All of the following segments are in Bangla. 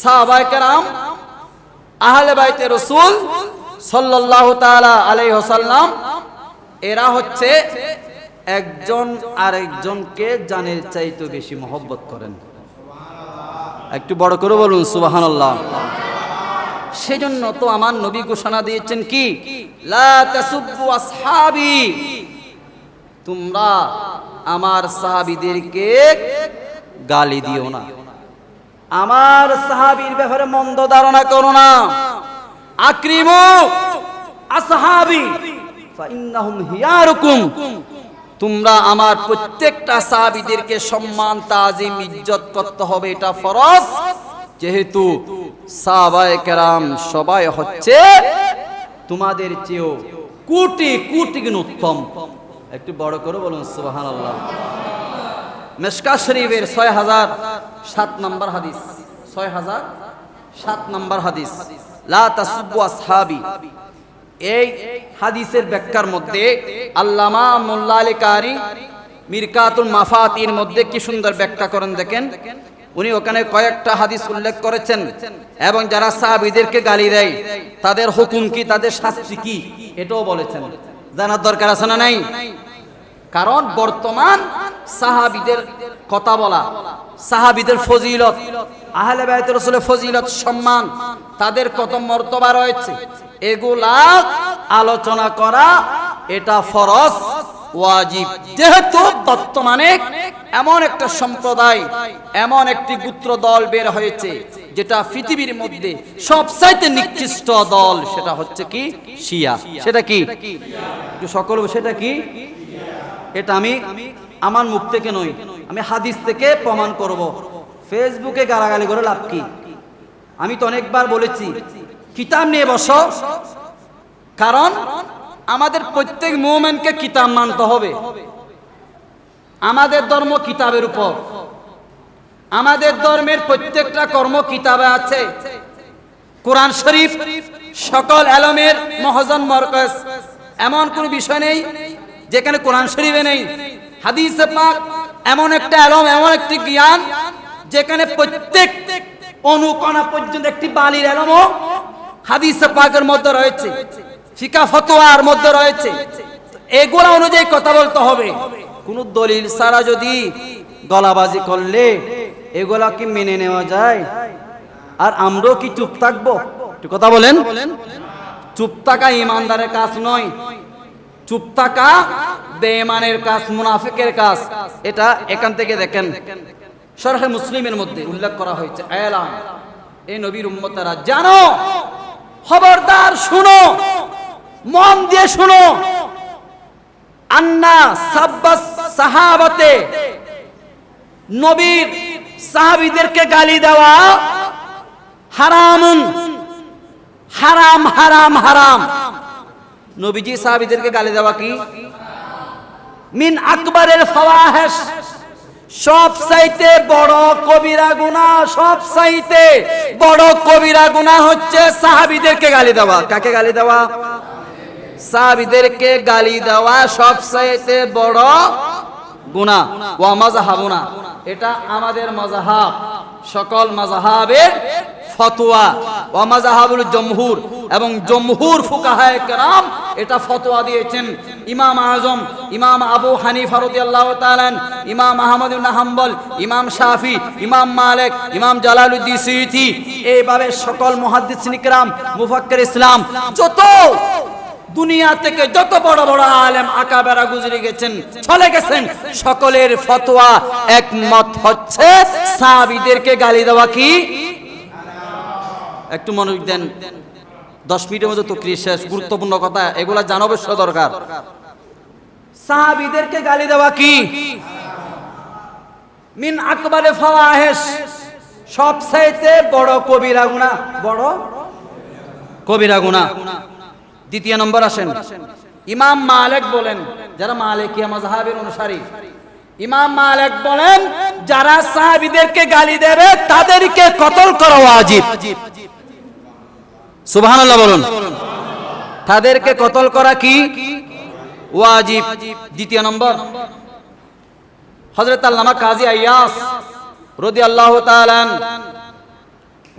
সাহাবায়ে কেরাম, আহলে বাইতে রসুল সাল্লাল্লাহু তাআলা আলাইহি ওয়াসাল্লাম, এরা হচ্ছে একজন আরেকজনকে জানের চাইতে বেশি মহব্বত করেন। একটু বড় করে বলুন, সুবহানাল্লাহ। সেজন্য তো আমার নবী ঘোষণা দিয়েছেন কি? তোমরা আমার সাহাবীদেরকে গালি দিও না। আমার সাহাবীর ব্যাপারে মন্দ ধারণা করো না। আক্রিমু আসহাবি ফাইন্নাহুম হিয়ারুকুম। তোমরা আমার প্রত্যেকটা সাহাবীদেরকে সম্মান, তাজিম, ইজ্জত করতে হবে, এটা ফরজ। যেহেতু সাহাবায়ে কেরাম সবাই হচ্ছে তোমাদের চেয়েও কোটি কোটি গুণ উত্তম। একটু বড় করে বলুন, সুবহানাল্লাহ। মেশকা শরীফের ছয় হাজার সাত নম্বর হাদিস। ছয় হাজার সাত নম্বর হাদিস। লা এই হাদিসের ব্যাখ্যার মধ্যে আল্লামা মোল্লা আলী কারি মিরকাতুল মাফাতির মধ্যে কি সুন্দর ব্যাখ্যা করেন দেখেন। উনি ওখানে কয়েকটা হাদিস উল্লেখ করেছেন এবং যারা সাহাবিদেরকে গালি দেয়, তাদের হুকুম কি, তাদের শাস্তি কি, এটাও বলেছেন। জানার দরকার আছে না নাই? কারণ বর্তমান সাহাবিদের কথা বলা, সাহাবিদের ফজিলত, আহলে বাইতের রসুলের ফজিলত, সম্মান, তাদের কত মর্তবা রয়েছে, এগুলা আলোচনা করা এটা ফরজ, ওয়াজিব। যেহেতু বর্তমানে এমন একটা সম্প্রদায়, এমন একটি গুত্র দল বের হয়েছে, যেটা পৃথিবীর মধ্যে সবচাইতে নিকৃষ্ট দল, সেটা হচ্ছে কি? শিয়া। সেটা কি? সকল, সেটা কি? এটা আমি আমার মুখ থেকে নই আমি হাদিস থেকে প্রমাণ করব। ফেসবুকে গালাগালি করে লাভ কি? আমি তো অনেকবার বলেছি, কিতাব নিয়ে বসো। কারণ আমাদের প্রত্যেক মুভমেন্টকে কিতাব মানতে হবে। আমাদের ধর্ম কিতাবের উপর। আমাদের ধর্মের প্রত্যেকটা কর্ম কিতাবে আছে। কোরআন শরীফ সকল আলমের মহাজন মরকজ এমন কোন বিষয় নেই যেখানে কোরআন শরীফে নেই। হাদিসে পাক এমন একটা আলম, এমন একটি জ্ঞান যেখানে প্রত্যেক অনুকণা পর্যন্ত একটি বালির আলমও হাদিসে পাকের মধ্যে রয়েছে, ফিকা, ফতোয়ার মধ্যে রয়েছে। এগুলা অনুযায়ী কথা বলতে হবে। কোন দলিল সারা যদি গলাবাজি করলে এগুলা কি মেনে নেওয়া যায়? আর আমরাও কি চুপ থাকব? একটু কথা বলেন। চুপ থাকা ইমানদারের কাজ নয়। চুপ থাকা বেঈমানের কাজ, মুনাফিকের কাজ, এটা এখান থেকে দেখেন। সরহে মুসলিমের মধ্যে উল্লেখ করা হয়েছে এলাম এই নবীর উম্মতারা, জানো, খবরদার শুনো, মন দিয়ে শুনো, আন্না সাব্বাস সাহাবাতে নবীর সাহাবীদেরকে গালি দেওয়া হারামুন, হারাম হারাম হারাম। নবীজি সাহাবীদেরকে গালি দেওয়া কি? মিন আকবরের ফাওয়াহিশ। সব চাইতে বড় কবিরা গুনাহ, সব চাইতে বড় কবিরা গুনাহ হচ্ছে সাহাবিদেরকে গালি দেওয়া। কাকে গালি দেওয়া? সাহাবিদেরকে গালি দেওয়া সব চাইতে বড় গুনাহ। ওয়া মাযহাবুনা। এটা আমাদের মাযহাব। সকল মাযহাবের ফতোয়া। ওয়া মাযহাবুল জমহুর। এবং জমহুর ফুকাহায়ে কেরাম এটা ফতোয়া দিয়েছেন ইমাম আজম, ইমাম আবু হানিফা রাদিয়াল্লাহু তাআলা ইমাম আহমদ হাম্বল, ইমাম শাফি, ইমাম মালিক, ইমাম জালালউদ্দিন সুয়ুতি, এইভাবে সকল মুহাদ্দিসিন কিরাম মুফাক্কির ইসলাম, যত দুনিয়া থেকে যত বড় বড় আলেম আঁকা বেড়া গুজরে গেছেন, চলে গেছেন, সকলের ফতোয়া একমত হচ্ছে সাহাবীদেরকে গালি দেওয়া কি? একটু মনোযোগ দেন। দশ মিনিটের মধ্যে তো শেষ গুরুত্বপূর্ণ কথা এগুলা জানা অবশ্য দরকার। সাহাবীদেরকে গালি দেওয়া কি? মিন আকবারে ফাওয়াহিশ সবচাইতে বড় কবিরা গুনাহ। বড়? কবিরা গুনাহ। দ্বিতীয় নম্বর আসেন। ইমাম মালিক বলেন যারা মালিকিয়া মাযহাবের অনুসারী ইমাম মালিক বলেন যারা সাহাবীদেরকে গালি দেবে তাদেরকে কতল করা ওয়াজিব। সুবহানাল্লাহ বলুন। তাদেরকে কতল করা কি? ওয়াজিব। দ্বিতীয় নম্বর। হযরত আল্লামা কাজী আইয়াস রাদিয়াল্লাহু তাআলা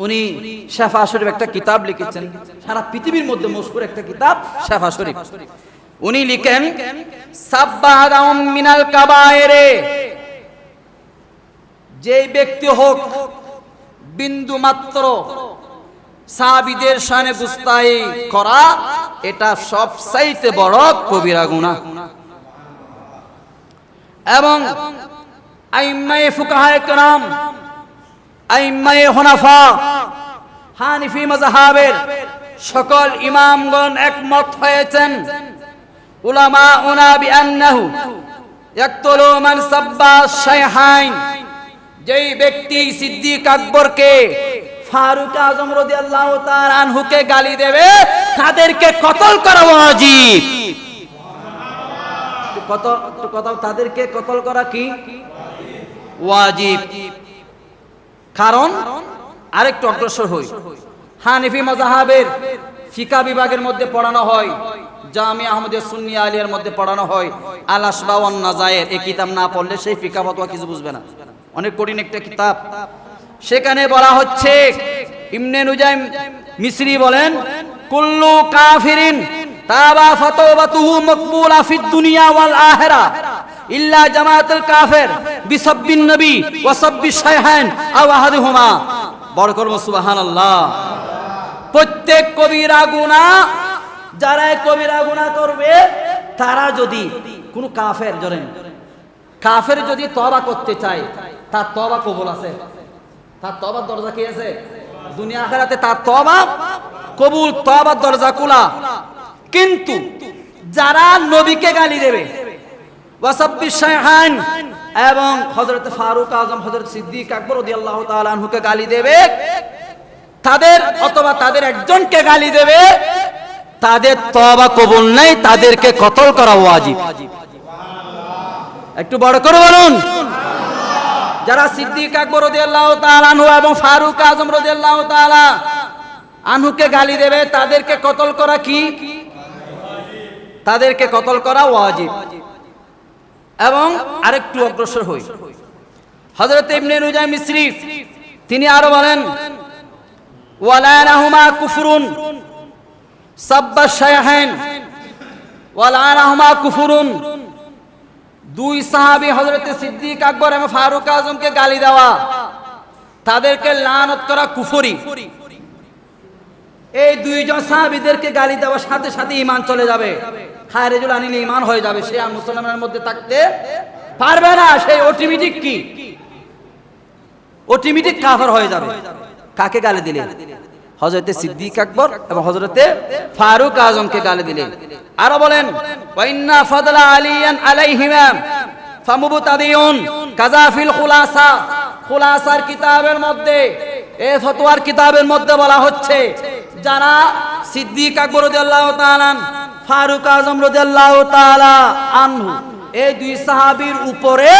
উনি শেফা শরীফ একটা কিতাব লিখেছেন। সারা পৃথিবীর মধ্যে মশহুর একটা কিতাব, শেফা শরীফ উনি লিখেন সাব্বাহাদাউম মিনাল কাবায়েরে। যেই ব্যক্তি হোক বিন্দু মাত্র সাবিদের শানে গুস্তাই করা, এটা সবচাইতে বড় কবিরা গুনাহ। এবং আইম্মায়ে ফুকাহায়ে কেরাম, আইম্মায়ে হুনাফা, হানিফি মাযহাবের সকল ইমামগণ একমত হয়েছেন। উলামা উনা বিআন্নাহু ইয়াকতুলু মান সাব্বা শাইহাইন, যেই ব্যক্তি সিদ্দিক আকবরকে ফারুক আজম রাদিয়াল্লাহু তাআলা আনহুকে গালি দেবে, তাদেরকে কতল করা ওয়াজিব। কত কত তাদেরকে কতল করা কি? ওয়াজিব। কারণ, আরেকটু অগ্রসর হই। হানিফি মজাহাবের ফিকা বিভাগের মধ্যে পড়ানো হয়, জামি আহমদের সুন্নি আলিয়ার মধ্যে পড়ানো হয় আল আসবা নাজায়ের। এই কিতাব না পড়লে সেই ফিকা ফতোয়া কিছু বুঝবে না। অনেক কঠিন একটা কিতাব। সেখানে বলা হচ্ছে ইমনে নুজাইম মিসরি বলেন, কুল্লু কাফিরিন তাবা ফাতওবাতুহু মাকবুলা ফিদ দুনিয়া ওয়াল আখিরা ইল্লা জামাতুল কাফির বিসাব্বিন নবী ওয়া সাব্বিশ শাইহান আও আহাদুহুমা। বড় করব সুবহানাল্লাহ। প্রত্যেক কবিরা গুনাহ যারা কবিরা গুনাহ করবে, তারা যদি কোন কাফের জরেন কাফের যদি তবা করতে চায়, তার তবা কবুল আছে। তার তবার দরজা কি আছে? দুনিয়া আখেরাতে তার তবা কবুল তবার দরজা খোলা। কিন্তু যারা নবীকে গালি দেবে, ওয়াসাব্বিশ শাইহান এবং হযরত ফারুক আজম, হযরত সিদ্দিক আকবর রাদিয়াল্লাহু তাআলা আনহুকে গালি দেবে, তাদের অথবা তাদের একজনকে গালি দেবে, তাদের তবা কবুল নাই, তাদেরকে কতল করা ওয়াজিব। একটু বড় করে বলুন। যারা সিদ্দিক আকবর রাদিয়াল্লাহু তাআলা আনহু এবং ফারুক আজম রাদিয়াল্লাহু তাআলা আনহুকে গালি দেবে, তাদেরকে কতল করা কি? তাদেরকে কতল করা ওয়াজিব। এবং আরেকটু অগ্রসর হই। হযরত ইবনে নুজাই মিসরি, তিনি আরও বলেন ওয়ালানাহুমা কুফরুন সাব্বা শায়াহান ওয়ালানাহুমা কুফরুন দুই সাহাবী হযরত সিদ্দিক আকবর এবং ফারুক আজমকে গালি দেওয়া। তাদেরকে লানত করা কুফরি। এই দুইজন সাহাবীদেরকে গালি দেওয়ার সাথে সাথে ইমান চলে যাবে। খায়রেজুল আনিলে ইমান হয়ে যাবে। সে আর মুসলমানের মধ্যে থাকতে পারবে না। সেই অটোমেটিক কি? অটোমেটিক কাফের হয়ে যাবে। কাকে গালি দিলেন হজরতে সিদ্দিক আকবর এবং হজরতে ফারুক আজমকে গালি দিলেন। আরও বলেন, ওয়াইন্না ফাদলা আলিয়ান আলাইহিমা ফামুবতাদিউন কাজাফিল খুলাসা। খুলাসার কিতাবের মধ্যে, এ ফতোয়ার কিতাবের মধ্যে বলা হচ্ছে, যারা সিদ্দিক আকবর রাদিয়াল্লাহু তাআলা, ফারুক আজম রাদিয়াল্লাহু তাআলা আনহু, এই দুই সাহাবীর উপরে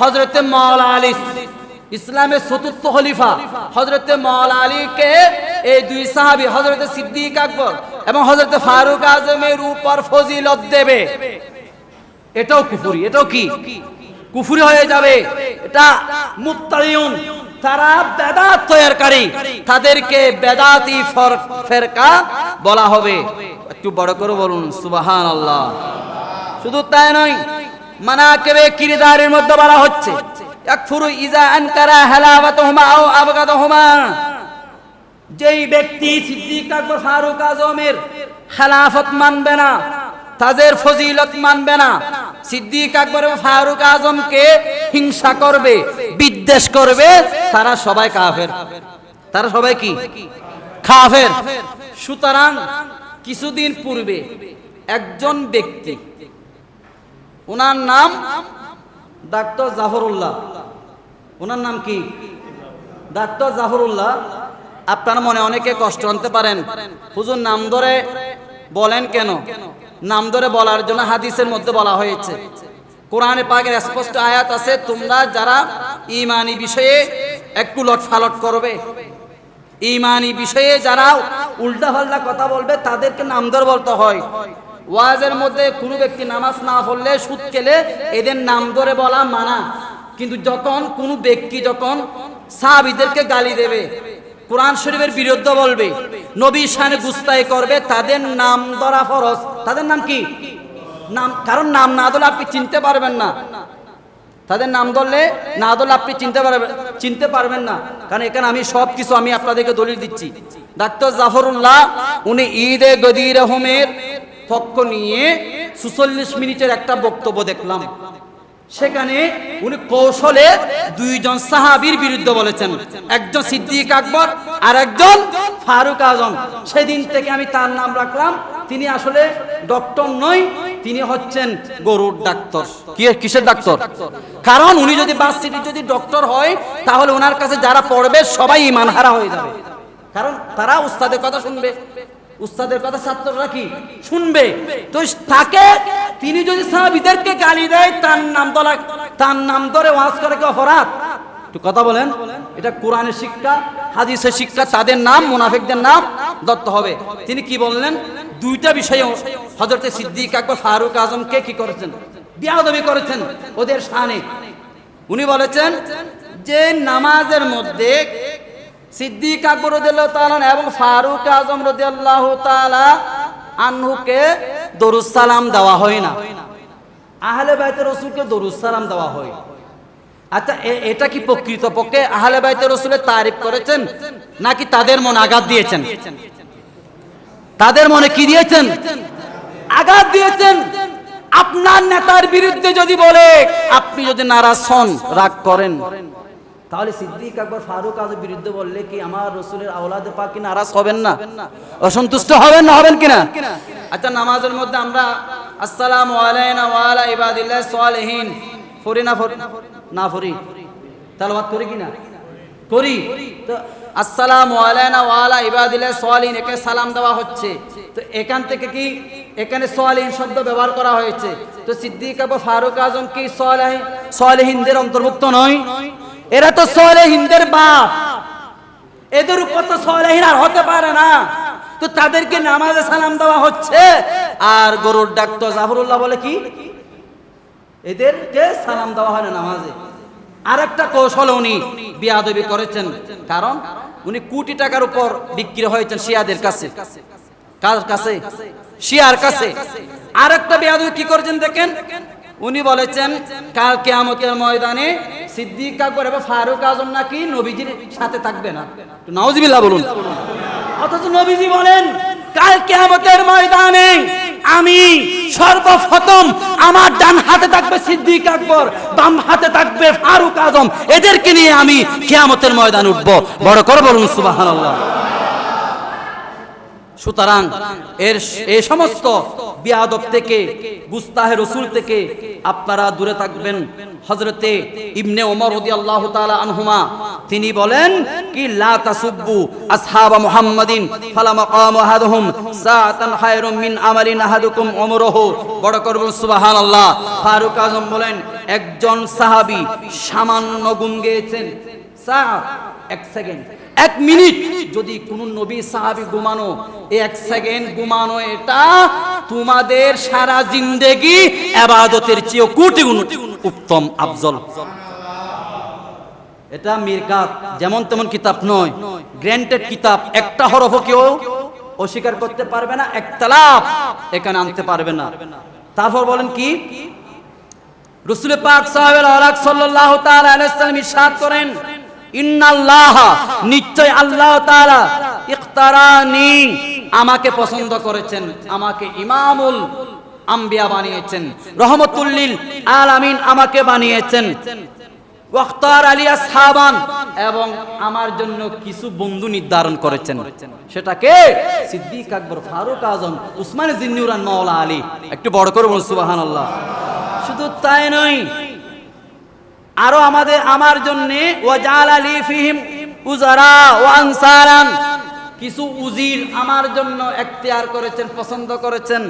হযরতে মাওলা আলী, ইসলামের চতুর্থ খলিফা হযরতে মাওলা আলীকে এই দুই সাহাবী হযরতে সিদ্দিক আকবর এবং হযরতে ফারুক আজমের উপর ফজিলত দেবে। এটাও কুফুরি, এটাও কি? কুফুরি হয়ে যাবে। এটা মুত্তালিউন তারা বেদাত তৈরকারী তাদেরকে বেদাতি ফেরকা বলা হবে। একটু বড় করে বলুন সুবাহান আল্লাহ শুধু তাই নয়, মানাকেবে কিরদারের মধ্যে বলা হচ্ছে, ইয়াকফুরু ইজা আনকারা হালাওয়াতুহুমা আও আবগাদহুমা। যেই ব্যক্তি সিদ্দিক আকবর ফারুক আজমের খেলাফত মানবে না তাদের ফজিলত মানবে না, সিদ্দিক আকবর এবং ফারুক আজমকে হিংসা করবে, বিদ্বেষ করবে, তারা সবাই কাফের। তারা সবাই কি? কাফের। সুতরাং কিছুদিন পূর্বে একজন ব্যক্তি, ওনার নাম ডাক্তার জাফরুল্লাহ। ওনার নাম কি? ডাক্তার জাফরুল্লাহ। আপনার মনে অনেকে কষ্ট আনতে পারেন। হুজুর, নাম ধরে বলেন কেন? নাম ধরে বলার জন্য হাদিসের মধ্যে বলা হয়েছে। কোরআনে পাকের স্পষ্ট আয়াত আছে, তোমরা যারা ইমানি বিষয়ে একটু লটফালট করবে ইমানি বিষয়ে যারা উল্টা পাল্টা কথা বলবে, তাদেরকে নাম ধরে বলতে হয়। ওয়াজের মধ্যে কোনো ব্যক্তি নামাজ না পড়লে সুদ খেলে এদের নাম ধরে বলা মানা। কিন্তু যখন কোনো ব্যক্তি যখন সাহাবিদেরকে গালি দেবে কোরআন শরীফের বিরুদ্ধে বলবে, নবী শানে গুস্তাই করবে, তাদের নাম ধরা ফরজ। তাদের নাম কি? নাম, কারণ নাম না ধরলে আপনি চিনতে পারবেন না। তাদের নাম ধরলে না ধরলে আপনি চিনতে পারবেন চিনতে পারবেন না। কারণ এখানে আমি সব কিছু আমি আপনাদেরকে দলিল দিচ্ছি। ডাক্তার জাফরুল্লাহ, উনি ঈদে গদির রহমের পক্ষ নিয়ে সুচল্লিশ মিনিটের একটা বক্তব্য দেখলাম। সেখানে উনি কৌশলে দুইজন সাহাবীর বিরুদ্ধে বলেছেন। একজন সিদ্দিক আকবর আর একজন ফারুক আজম। সেদিন থেকে আমি তার নাম রাখলাম। তিনি আসলে ডক্টর নয়, তিনি হচ্ছেন গরুর ডাক্তার। কি, কিসের ডাক্তার? কারণ উনি যদি বাস সিটি যদি ডক্টর হয়, তাহলে ওনার কাছে যারা পড়বে, সবাই ইমানহারা হয়ে যাবে। কারণ তারা উস্তাদের কথা শুনবে। উস্তাদের কথা ছাত্ররা কি? শুনবে। তো তাকে তিনি যদি সাহাবিদেরকে গালি দেয়, তার নাম ধরা, তার নাম ধরে ওয়াজ করে কি অপরাধ? একটু কথা বলেন। এটা কোরআনের শিক্ষা, হাদিসের শিক্ষা, তাদের নাম, মুনাফিকদের নাম দত্ত হবে। তিনি কি বললেন? দুইটা বিষয়ে হজরতে সিদ্দিক আকবর, ফারুক আজমকে কি করেছেন? বিয়াদবি করেছেন ওদের শানে। উনি বলেছেন যে নামাজের মধ্যে সিদ্দিক আকবর রদিয়াল্লাহু তাআলা এবং ফারুক আজম রদিয়াল্লাহু তাআলা আনহুকে দরুদ সালাম দেওয়া হয় না। আহলে বাইতের রসুলকে দরুদ সালাম দেওয়া হয়। আচ্ছা এটা কি প্রকৃত পক্ষে আহলে বাইতের রসুলের তারিফ করেছেন, নাকি তাদের মনে আঘাত দিয়েছেন? তাদের মনে কি দিয়েছেন? আঘাত দিয়েছেন। আপনার নেতার বিরুদ্ধে যদি বলে, আপনি যদি নারাজ হন, রাগ করেন। তাহলে সিদ্দিক আকবর ফারুক আজম বিরুদ্ধে বললে কি, আমার রসুলের আওলাদে পাক কি নারাজ হবেন না? অসন্তুষ্ট হবেন না, হবেন কিনা? আচ্ছা নামাজের মধ্যে আমরা, আসসালামু আলাইনা ওয়া আলা ইবাদিল্লাহ সালিহিন। ফরি না ফরি? না ফরি। তালবাত করি কিনা করি। তো, আসসালামু আলাইনা ওয়া আলা ইবাদিল্লাহ সালিহিন, একে সালাম দেওয়া হচ্ছে। তো এখান থেকে কি, এখানে সালিহিন শব্দ ব্যবহার করা হয়েছে? তো সিদ্দিক আবু ফারুক আজম কি সালিহিন সালিহিনদের অন্তর্ভুক্ত নয়? এরা তো সালেহিনদের বাপ। এদের উপর তো সালেহিন আর হতে পারে না। তো তাদেরকে নামাজে সালাম দেওয়া হচ্ছে। আর গরুর ডাক্তার জাফরুল্লাহ বলে কি? এদেরকে সালাম দেওয়া হয় না নামাজে। আর একটা কৌশল উনি বিয়াদবি করেছেন। কারণ উনি কোটি টাকার উপর বিক্রি হয়েছেন শিয়াদের কাছে। কার কাছে? শিয়ার কাছে। আর একটা বেয়াদবি কি করেছেন দেখেন? উনি বলেছেন, কাল কেয়ামতের ময়দানে সিদ্দিক আকবর এবং ফারুক আজম নাকি নবীজির সাথে থাকবে না? নাওজিবিল্লাহ বলুন। অথচ নবীজি বলেন কাল কেয়ামতের ময়দানে আমি সর্বপ্রথম আমার ডান হাতে থাকবে সিদ্দিক আকবর বাম হাতে থাকবে ফারুক আজম। এদেরকে নিয়ে আমি কেয়ামতের ময়দান উঠবো। বড় করে বলুন সুবহানাল্লাহ। সুতরাং এর এই সমস্ত বিয়াদব থেকে গুস্তাহে রসুল থেকে আপনারা দূরে থাকবেন। হজরতে ইবনে ওমর রাদিয়াল্লাহু তাআলা আনহুমা তিনি বলেন কি লা তাসুব্বু আসহাবা মুহাম্মাদিন ফালা মাকাম আহাদুহুম সাআতান খায়রুম মিন আমালিন আহাদুকুম উমরুহু বড় করবেন সুবহানাল্লাহ। ফারুক আজম বলেন একজন সাহাবী সামান্য গেয়েছেন। সা এক সেকেন্ড। এক মিনিট। যদি কোন নবী সাহাবী ঘুমানো এক সেকেন্ড ঘুমানো এটা, তোমাদের সারা জিন্দেগি আবাদতের চেয়ে কোটি গুণ উত্তম আফজল। এটা মিরকাত, যেমন তেমন কিতাব নয়। গ্র্যান্টেড কিতাব, একটা হরফ কেউ অস্বীকার করতে পারবে না একতলাপ এখানে আনতে পারবে না। তারপর বলেন কি? রসুল পাক সাহেবের আলাক সাল্লাল্লাহু তাআলা আলাইহি সাল্লাম ইরশাদ করেন ইন্নাল্লাহ, নিশ্চয় আল্লাহ ইখতারানি আমাকে পছন্দ করেছেন, আমাকে ইমামুল আম্বিয়া বানিয়েছেন, রহমতুল্লিল আলামিন আমাকে বানিয়েছেন। ওয়াক্তার এবং আমার জন্য কিছু বন্ধু নির্ধারণ করেছেন। সেটাকে সিদ্দিক আকবর ফারুক আজম, উসমান জিন্নুরান মাওলা আলী। একটু বড় করে বলুন শুধু তাই নয় আরও আমাদের আমার জন্য ফিহিম কিছু উজির আমার জন্য এখতিয়ার করেছেন, পছন্দ করেছেন।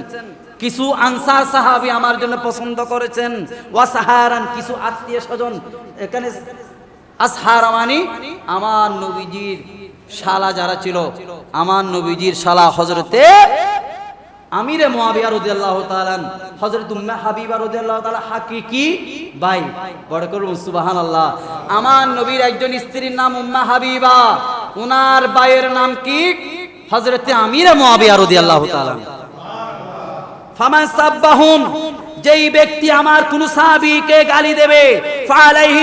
কিছু আনসার সাহাবি আমার জন্য পছন্দ করেছেন। ওয়া সাহারান, কিছু আত্মীয় স্বজন। এখানে আসহার মানি আমার নবীজির শালা যারা ছিল, আমার নবীজির শালা হজরতে আমিরে মুয়াবিয়া রাদিয়াল্লাহু তাআলা হযরত উম্মে হাবিবা রাদিয়াল্লাহু তাআলা হাকিকি ভাই, বড় করুন, সুবহানাল্লাহ। আমার নবীর একজন স্ত্রীর নাম উম্মে হাবিবা। উনার বাইয়ের নাম কি? হজরতে আমিরে মহাবিয়া রাদিয়াল্লাহু তাআলা ফামান সাব্বাহুম যেই ব্যক্তি আমার কোন সাহাবীকে গালি দেবে ফালাইহি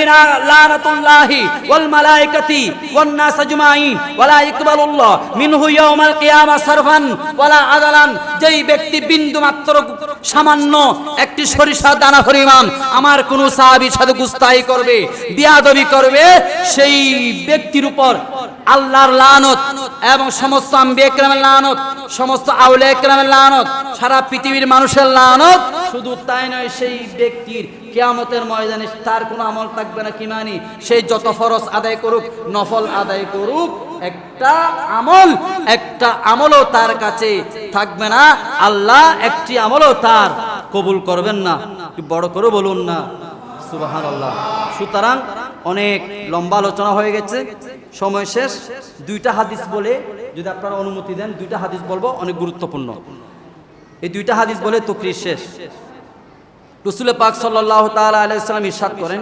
লানাতুল্লাহি ওয়াল মালাইকাতি ওয়ান নাস আজমাইন, ওয়ালা ইকবালুল্লাহ মিনহু ইয়াউমাল কিয়ামা সারফান ওয়ালা আদালান। যেই ব্যক্তি বিন্দু মাত্র সামান্য একটি সরিষা দানা পরিমাণ আমার কোন সাহাবীর সাথে গুস্তাহি করবে, বিয়াদবি করবে, সেই ব্যক্তির উপর আল্লাহর লানত এবং সমস্ত আম্বিয়া একরামের লানত, সমস্ত আউলিয়া একরামের লানত, সারা পৃথিবীর মানুষের লানত শুধু তাই নয়, সেই ব্যক্তির কেয়ামতের ময়দানে তার কোনো আমল থাকবে না, কি মানি? সেই যত ফরজ আদায় করুক, নফল আদায় করুক, একটা আমল, একটা আমলও তার কাছে থাকবে না। আল্লাহ একটি আমলও তার কবুল করবেন না। বড় করে বলুন না। সুবাহান আল্লাহ সুতরাং অনেক লম্বা আলোচনা হয়ে গেছে, সময় শেষ। দুইটা হাদিস বলে যদি আপনারা অনুমতি দেন, দুইটা হাদিস বলব, অনেক গুরুত্বপূর্ণ। এই দুইটা হাদিস বলে তকরির শেষ। রসুল পাক সাল্লাহ তাআলা আলাইহি সাল্লাম ইরশাদ করেন,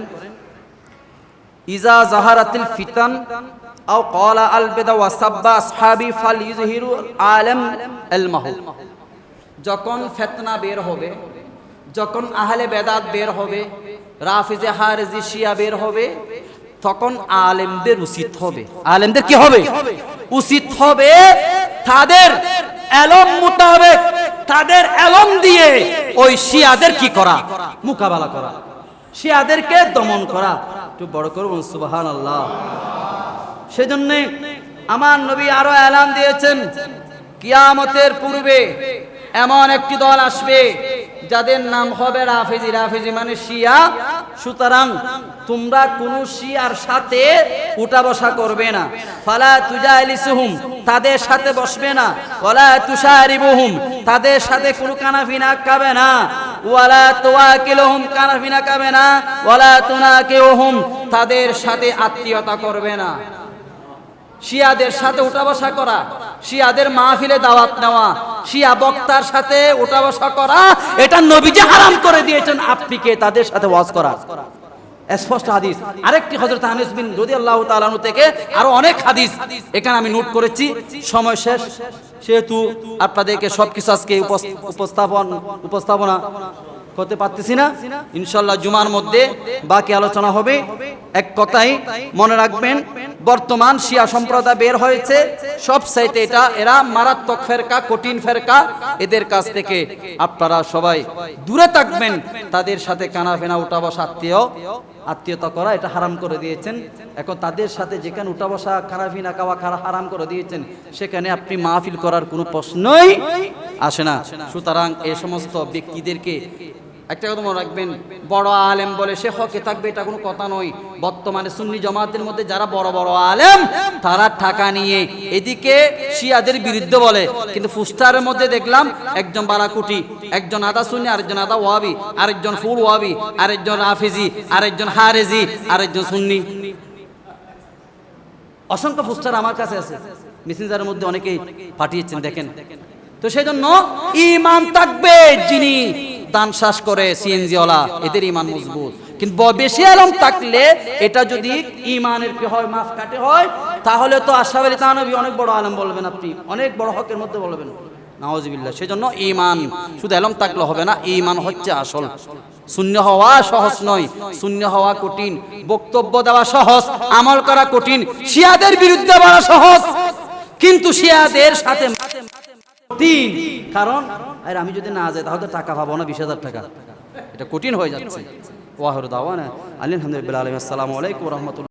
ইজা জাহারাতিল ফিতান আও ক্বালা আল বিদা ওয়া সাব্বা আসহাবি ফাল ইউজহিরু আলাম আল মাহু যখন ফেতনা বের হবে, যখন আহলে বেদাত বের হবে, রাফিজে হারেজি শিয়া বের হবে, তখন আলেমদের উচিত হবে। আলেমদের কি হবে? উচিত হবে তাদের এলম মোতাবেক তাদের এলম দিয়ে ওই শিয়াদের কি করা? মোকাবেলা করা। শিয়াদেরকে দমন করা। একটু বড় করুন সুবাহান আল্লাহ সেজন্য আমার নবী আরও এলান দিয়েছেন, কিয়ামতের পূর্বে এমন একটি দল আসবে যাদের নাম হবে রাফিজি। রাফিজি মানে শিয়া। সুতরাং তোমরা কোন শিয়ার সাথে উঠা বসা করবে না। ফালা তুজাইলিসুহুম, তাদের সাথে বসবে না। ওয়ালা তুশারিবুহুম, তাদের সাথে কোনো কানাফিনা খাবে না। ওয়ালা তুওয়াকিলুহুম কানাফিনা খাবে না। ওয়ালা তুনাকিউহুম, তাদের সাথে আত্মীয়তা করবে না। শিয়াদের সাথে উঠা বসা করা, শিয়াদের মাহফিলে দাওয়াত নেওয়া, শিয়া বক্তার সাথে উঠা বসা করা, এটা নবীজি হারাম করে দিয়েছেন, আপনি কে তাদের সাথে ওয়াজ করা? স্পষ্ট হাদিস। আরেকটি হযরত আনিস বিন রাদিয়াল্লাহু তাআলা আনহু থেকে আরও অনেক হাদিস। এখানে আমি নোট করেছি, সময় শেষ। সেহেতু আপনাদেরকে সবকিছু আজকে উপস্থাপন, উপস্থাপনা করতে পারতেছি না। ইনশাল্লাহ জুমার মধ্যে বাকি আলোচনা হবে। এক কথাই মনে রাখবেন, বর্তমান শিয়া সম্প্রদায় বের হয়েছে। সব সাইতে এটা, এরা মারাত্মক ফেরকা, কঠিন ফেরকা। এদের কাছ থেকে আপনারা সবাই দূরে থাকবেন। তাদের সাথে কানা ফেনা উঠা বসা আত্মীয়, আত্মীয়তা করা এটা হারাম করে দিয়েছেন। এখন তাদের সাথে যেখানে উঠা বসা খারাফিনা খাওয়া খারা হারাম করে দিয়েছেন, সেখানে আপনি মাহফিল করার কোনো প্রশ্নই আসে না। সুতরাং এ সমস্ত ব্যক্তিদেরকে একটা কথা মনে রাখবেন, বড় আলেম বলে সে হকে থাকবে, এটা কোনো কথা নয়। বর্তমানে সুন্নি জমাতের মধ্যে যারা বড় বড় আলেম, তারা টাকা নিয়ে এদিকে শিয়াদের বিরুদ্ধে বলে। কিন্তু ফুস্টারের মধ্যে দেখলাম, একজন বারাকুটি একজন আদা সুন্নি, আরেকজন আদা ওয়াবি আরেকজন ফুল ওয়াবি আরেকজন রাফিজি, আরেকজন হারেজি, আরেকজন সুন্নি। অসংখ্য ফুস্টার আমার কাছে আছে। মেসেঞ্জারের মধ্যে অনেকেই পাঠিয়েছেন, দেখেন। তো সেই জন্য ইমান থাকবে যিনি দান শ্বাস করে সিএনজি ওলা এদের ইমান মজবুত কিন্তু বেশি আলম থাকলে এটা যদি ইমানের কি হয় মাফ কাটে হয় তাহলে তো আশাফ আলী তানবী অনেক বড় আলম বলবেন আপনি অনেক বড় হকের মধ্যে বলবেন সেজন্য ইমান শুধু এলম থাকলে হবে না ইমান হচ্ছে আসল শূন্য হওয়া সহজ নয় শূন্য হওয়া কঠিন বক্তব্য দেওয়া সহজ আমল করা কঠিন শিয়াদের বিরুদ্ধে বলা সহজ কিন্তু শিয়াদের সাথে কারণ আর আমি যদি না যাই, তাহলে তো টাকা পাবো না, বিশ হাজার টাকা। এটা কঠিন হয়ে যাচ্ছে। ওয়াহর দাওয়ানা। আলহামদুলিল্লাহ আসসালামু আলাইকুম রহমতুল্লাহ।